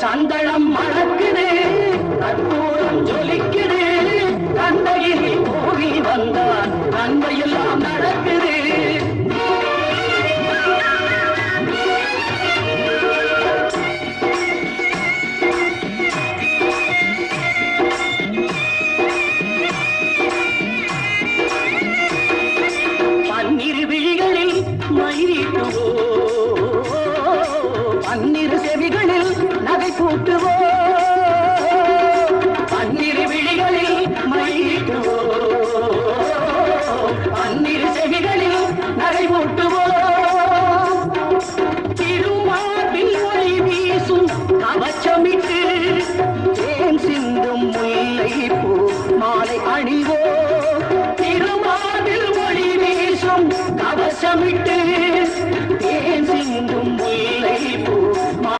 சந்தளம் மணக்குது கற்பூரம் ஜொலிக்குது கண்டையில் கோவி வந்தான் நன்மையெல்லாம் நடக்குது பன்னிரு விழிகளில் மயிரிட்டுவோ பன்னிரு செவிகளில் நகை கூட்டுவோ பன்னிரு விழிகளில் மயிட்டுவோ பன்னிரு செவிகளில் நகை கூட்டுவோ திருமாவில் ஒளி வீசும் கவச்சமிட்டு தேன் சிந்தும் முல்லை பூ மாலை அணிவோ? திருமாவில் ஒளி வீசும் கவசமிட்டு